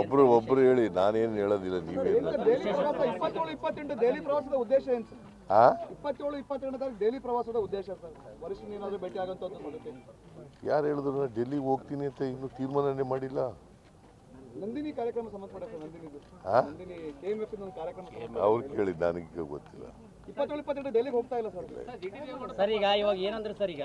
ಒಬ್ರು ಒಬ್ರು ಹೇಳಿ ನಾನೇನು ಹೇಳೋದಿಲ್ಲ ನೀವೇನು ಇಪ್ಪತ್ತೇಳು ಇಪ್ಪತ್ತೆಂಟು ದೆಹಲಿ ಪ್ರವಾಸದ ಉದ್ದೇಶ ಏನು ಸರ್? ಆ? ಇಪ್ಪತ್ತೇಳು ಇಪ್ಪತ್ತೆರಡು ತಾರೀಕು ಪ್ರವಾಸದ ಉದ್ದೇಶ ಸರ್. ವರಿಷ್ಠ ಏನಾದರೂ ಭೇಟಿ ಆಗುವಂಥದ್ದು ಯಾರು ಹೇಳಿದ್ರು ನಾನು ಡೆಲ್ಲಿಗೆ ಹೋಗ್ತೀನಿ ಅಂತ ಇನ್ನೂ ತೀರ್ಮಾನನೇ ಮಾಡಿಲ್ಲ. ನಂದಿನಿ ಕಾರ್ಯಕ್ರಮ ಸಂಬಂಧಪಟ್ಟ ಅವ್ರು ಕೇಳಿ ನನಗೆ ಗೊತ್ತಿಲ್ಲ. ಇಪ್ಪತ್ತೇಳು ಇಪ್ಪತ್ತೆಂಟು ಡೆಲ್ಲಿಗೆ ಹೋಗ್ತಾ ಇಲ್ಲ ಸರ್. ಸರ್ ಈಗ ಇವಾಗ ಏನಂದ್ರೆ ಸರ್ ಈಗ?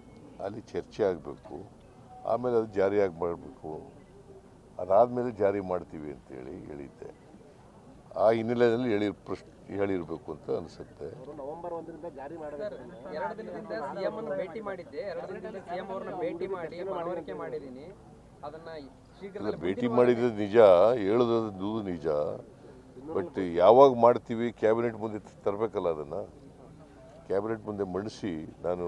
ಅಲ್ಲಿ ಚರ್ಚೆ ಆಗಬೇಕು ಆಮೇಲೆ ಅದು ಜಾರಿಯಾಗಿ ಮಾಡಬೇಕು. ಅದಾದಮೇಲೆ ಜಾರಿ ಮಾಡ್ತೀವಿ ಅಂತೇಳಿ ಹೇಳಿದ್ದೆ. ಆ ಹಿನ್ನೆಲೆಯಲ್ಲಿ ಹೇಳಿ ಪ್ರಶ್ನೆ ಹೇಳಿರಬೇಕು ಅಂತ ಅನಿಸುತ್ತೆ. ಎರಡು ದಿನದಿಂದ ಸಿಎಂ ಅನ್ನು ಭೇಟಿ ಮಾಡಿದ್ದೆ. ಎರಡು ದಿನದಿಂದ ಸಿಎಂ ಅವ್ರನ್ನ ಭೇಟಿ ಮಾಡಿ ಮನವರಿಕೆ ಮಾಡಿದ್ದೀನಿ. ಅದನ್ನ ಇಲ್ಲ ಶೀಘ್ರದಲ್ಲಿ ಭೇಟಿ ಮಾಡಿದ್ದು ನಿಜ ಹೇಳೋದು ನಿಜ. ಬಟ್ ಯಾವಾಗ ಮಾಡ್ತೀವಿ ಕ್ಯಾಬಿನೆಟ್ ಮುಂದೆ ತರಬೇಕಲ್ಲ ಅದನ್ನು. ಕ್ಯಾಬಿನೆಟ್ ಮುಂದೆ ಮಂಡಿಸಿ ನಾನು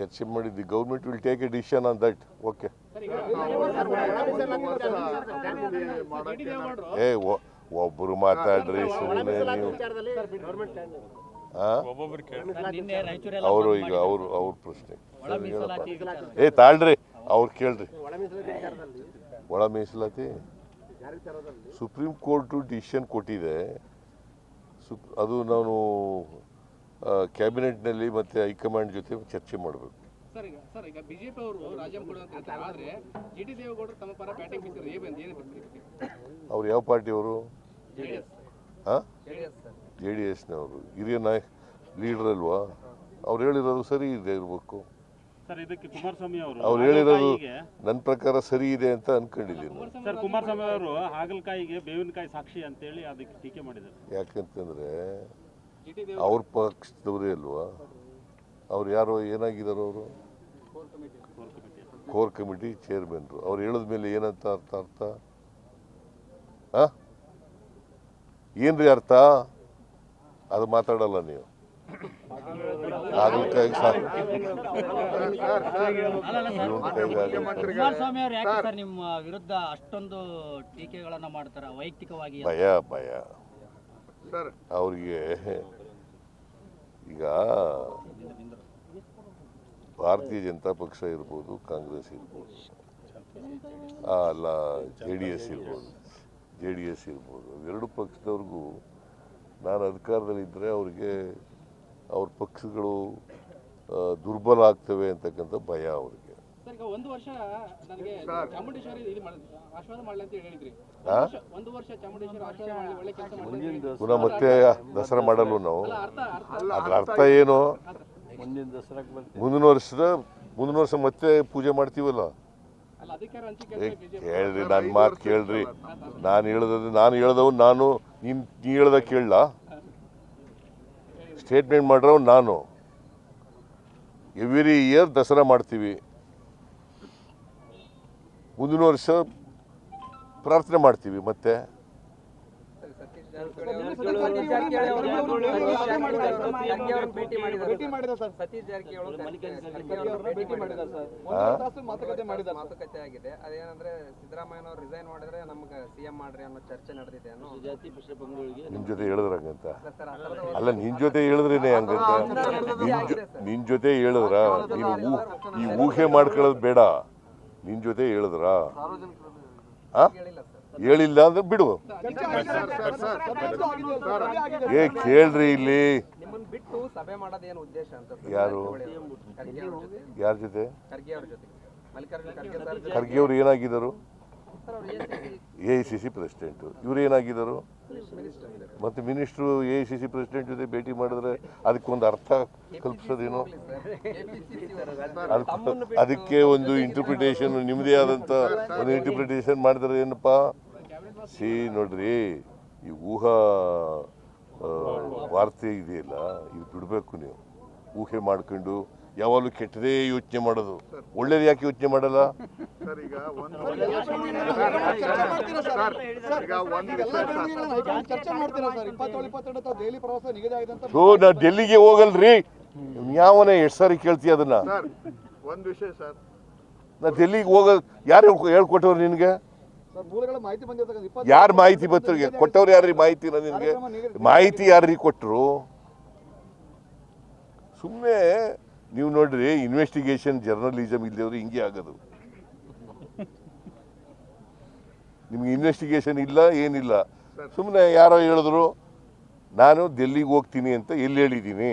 ಚರ್ಚೆ ಮಾಡಿದ್ವಿ. Government will take a decision on that okay ಏ, ಒ- ಒಬ್ರು ಮಾತಾಡ್ರಿ ಸುಮ್ಮನೆ ನೀವು. ಅವರು ಈಗ. ಅವರು, ಅವ್ರ ಪ್ರಶ್ನೆ. ಏ, ತಾಳ್ರಿ, ಅವ್ರು ಕೇಳ್ರಿ. ಒಳ ಮೀಸಲಾತಿ? ಸುಪ್ರೀಂ ಕೋರ್ಟು ಡಿಸಿಷನ್ ಕೊಟ್ಟಿದೆ. ಸುಪ್ ಅದು ನಾನು ಕ್ಯಾಬಿನೆಟ್ನಲ್ಲಿ ಮತ್ತು ಹೈಕಮಾಂಡ್ ಜೊತೆ ಚರ್ಚೆ ಮಾಡಬೇಕು. ಸರ್ ಈಗ ಸರ್ ಈಗ ಬಿಜೆಪಿ ಅವರು ರಾಜ್ಯಂ ಕೊಡುವಂತ ಹೇಳ್ತಾರೆ ಆದ್ರೆ ಜಿ ಟಿ ದೇವೇಗೌಡರು ತಮ್ಮ ಪರ ಬ್ಯಾಟಿಂಗ್ ಬೀಸಿದ್ರೆ ಏನು ಏನು ಅವ್ರು ಯಾವ ಪಾರ್ಟಿಯವರು ಹಾಂ ಜೆ ಡಿ ಎಸ್ನವರು ಹಿರಿಯ ನಾಯಕ್ ಲೀಡರ್ ಅಲ್ವಾ? ಅವ್ರು ಹೇಳಿರೋದು ಸರಿ ಇದೆ ಇರಬೇಕು. ಸರ್ ಇದಕ್ಕೆ ಕುಮಾರಸ್ವಾಮಿ ಅವರು ಅವ್ರು ಹೇಳಿರೋದು ನನ್ನ ಪ್ರಕಾರ ಸರಿ ಇದೆ ಅಂತ ಅನ್ಕೊಂಡಿದ್ದೀನಿ ಸರ್ ಕುಮಾರಸ್ವಾಮಿ ಅವರು ಹಾಗಲಕಾಯಿಗೆ ಬೇವಿನಕಾಯಿ ಸಾಕ್ಷಿ ಅಂತೇಳಿ ಅದಕ್ಕೆ ಟೀಕೆ ಮಾಡಿದ್ದಾರೆ. ಯಾಕಂತಂದ್ರೆ ಅವ್ರ ಪಕ್ಷದವರೇ ಅಲ್ವಾ? ಅವ್ರು ಯಾರೋ ಏನಾಗಿದ್ದಾರೆ ಅವರು? ಕೋರ್ ಕಮಿಟಿ ಚೇರ್ಮನ್ರು. ಅವ್ರು ಹೇಳಿದ ಮೇಲೆ ಏನಂತ ಅರ್ಥ ಅರ್ಥ? ಏನ್ರಿ ಅರ್ಥ? ಅದು ಮಾತಾಡಲ್ಲ ನೀವು. ಸರ್ ನಿಮ್ಮ ವಿರುದ್ಧ ಅಷ್ಟೊಂದು ಟೀಕೆಗಳನ್ನ ಮಾಡ್ತಾರ? ವೈಯಕ್ತಿಕವಾಗಿ ಭಯ ಭಯ. ಅವ್ರಿಗೆ ಈಗ ಭಾರತೀಯ ಜನತಾ ಪಕ್ಷ ಇರ್ಬೋದು, ಕಾಂಗ್ರೆಸ್ ಇರ್ಬೋದು ಅಲ್ಲ, ಜೆ ಡಿ ಎಸ್ ಇರ್ಬೋದು, ಜೆ ಡಿ ಎಸ್ ಇರ್ಬೋದು ಎರಡು ಪಕ್ಷದವ್ರಿಗೂ ನಾನು ಅಧಿಕಾರದಲ್ಲಿದ್ದರೆ ಅವ್ರಿಗೆ ಅವ್ರ ಪಕ್ಷಗಳು ದುರ್ಬಲ ಆಗ್ತವೆ ಅಂತಕ್ಕಂಥ ಭಯ ಅವ್ರಿಗೆ. ಈಗ ಒಂದು ವರ್ಷ ನನಗೆ ಚಾಮುಂಡೇಶ್ವರಿ ಇದು ಮಾಡಿ ಆಶೀರ್ವಾದ ಮಾಡಲಿ ಅಂತ ಹೇಳಿದ್ರಿ. ಒಂದು ವರ್ಷ ಚಾಮುಂಡೇಶ್ವರಿ ಆಶೀರ್ವಾದ ಮಾಡಲಿ ಒಳ್ಳೆ ಕೆಲಸ ಮಾಡಿ ಪುನಃ ಮತ್ತೆ ದಸರಾ ಮಾಡಲು ನಾವು? ಅದ್ರ ಅರ್ಥ ಏನು? ಮುಂದಿನ ವರ್ಷದ ಮುಂದಿನ ವರ್ಷ ಮತ್ತೆ ಪೂಜೆ ಮಾಡ್ತೀವಲ್ಲ? ಕೇಳ್ರಿ ನನ್ನ ಮಾತು ಕೇಳ್ರಿ. ನಾನು ಹೇಳ್ದದ್ದು ನಾನು ಹೇಳ್ದವ್ ನಾನು ನೀನು ನೀ ಹೇಳ್ದ ಕೇಳಲ್ಲ ಸ್ಟೇಟ್ಮೆಂಟ್ ಮಾಡ್ರವ್ ನಾನು. ಎವ್ರಿ ಇಯರ್ ದಸರಾ ಮಾಡ್ತೀವಿ. ಮುಂದಿನ ವರ್ಷ ಪ್ರಾರ್ಥನೆ ಮಾಡ್ತೀವಿ, ಮತ್ತೆ ನಿಮ್ ಜೊತೆ ಹೇಳಿದ್ರಂಗಂತ ಅಲ್ಲ, ನಿನ್ ಜೊತೆ ಹೇಳಿದ್ರೇನೆ ಹಂಗಂತ? ನಿನ್ ಜೊತೆ ಹೇಳಿದ್ರ, ನೀನು ಈ ಊಹೆ ಮಾಡ್ಕೊಳ್ಳೋದು ಬೇಡ. ನಿನ್ ಜೊತೆ ಹೇಳಿದ್ರ? ಹೇಳಿಲ್ಲ ಸರ್ ಹೇಳಿಲ್ಲ ಅಂದ್ರೆ ಬಿಡು. ಏ ಕೇಳ್ರಿ ಇಲ್ಲಿ. ನಿಮ್ಮನ್ನ ಬಿಟ್ಟು ಸಭೆ ಮಾಡೋದೇನು ಉದ್ದೇಶ ಅಂತ ಯಾರು? ಯಾರ ಜೊತೆ? ಖರ್ಗೆ ಅವ್ರ ಏನಾಗಿದ್ದರು? ಸರ್ ಅವ್ರು A I C C president. ಇವ್ರು ಏನಾಗಿದ್ದರು? ಮತ್ತು minister, A I C C president ಜೊತೆ ಭೇಟಿ ಮಾಡಿದ್ರೆ ಅದಕ್ಕೊಂದು ಅರ್ಥ ಕಲ್ಪಿಸೋದೇನೋ? ಅದಕ್ಕೆ ಒಂದು ಇಂಟರ್ಪ್ರಿಟೇಷನ್ ನಿಮ್ಮದೇ ಆದಂಥ ಒಂದು ಇಂಟರ್ಪ್ರಿಟೇಷನ್ ಮಾಡಿದ್ರೆ ಏನಪ್ಪ? ಸಿ ನೋಡ್ರಿ, ಈ ಊಹಾ ವಾರ್ತೆ ಇದೆಯಲ್ಲ, ಇದು ಬಿಡಬೇಕು ನೀವು. ಊಹೆ ಮಾಡ್ಕೊಂಡು ಯಾವಾಗಲೂ ಕೆಟ್ಟದೇ ಯೋಚನೆ ಮಾಡೋದು. ಒಳ್ಳೇದು ಯಾಕೆ ಯೋಚನೆ ಮಾಡಲ್ಲ? ಸೊ ನಾ ಡೆಲ್ಲಿಗೆ ಹೋಗಲ್ರಿ? ಯಾವನೇ ಎಷ್ಟು ಸಾರಿ ಕೇಳ್ತಿ ಅದನ್ನ? ಒಂದು ವಿಷಯ ಸರ್. ನಾ ಡೆಲ್ಲಿಗೆ ಹೋಗ ಯಾರು ಹೇಳ್ಕೊ- ಹೇಳ್ಕೊಟ್ಟವ್ರು ನಿನಗೆ? ಸರ್ ಮೂಲಗಳ ಮಾಹಿತಿ ಬಂದಿರ್ತಕ್ಕಂಥ ಯಾರು ಮಾಹಿತಿ ಬರ್ತವ್ರಿಗೆ ಕೊಟ್ಟವ್ರು ಯಾರ್ರಿ ಮಾಹಿತಿ ನಿನಗೆ? ಮಾಹಿತಿ ಯಾರ್ರಿ ಕೊಟ್ಟರು ಸುಮ್ಮನೆ ನೀವು ನೋಡ್ರಿ ಇನ್ವೆಸ್ಟಿಗೇಷನ್ ಜರ್ನಲಿಸಮ್ ಇಲ್ಲದವ್ರು ಹಿಂಗೆ ಆಗೋದು. ನಿಮ್ಗೆ ಇನ್ವೆಸ್ಟಿಗೇಷನ್ ಇಲ್ಲ, ಏನಿಲ್ಲ. ಸುಮ್ಮನೆ ಯಾರೋ ಹೇಳಿದ್ರು, ನಾನು ಡೆಲ್ಲಿಗೆ ಹೋಗ್ತೀನಿ ಅಂತ ಎಲ್ಲಿ ಹೇಳಿದ್ದೀನಿ?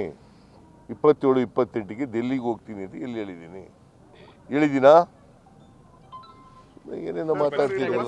ಇಪ್ಪತ್ತೇಳು, ಇಪ್ಪತ್ತೆಂಟಿಗೆ ಡೆಲ್ಲಿಗೆ ಹೋಗ್ತೀನಿ ಅಂತ ಎಲ್ಲಿ ಹೇಳಿದ್ದೀನಿ? ಹೇಳಿದ್ದೀನಾ? ಏನೇನೋ ಮುಖ್ಯಮಂತ್ರಿಗಳೇ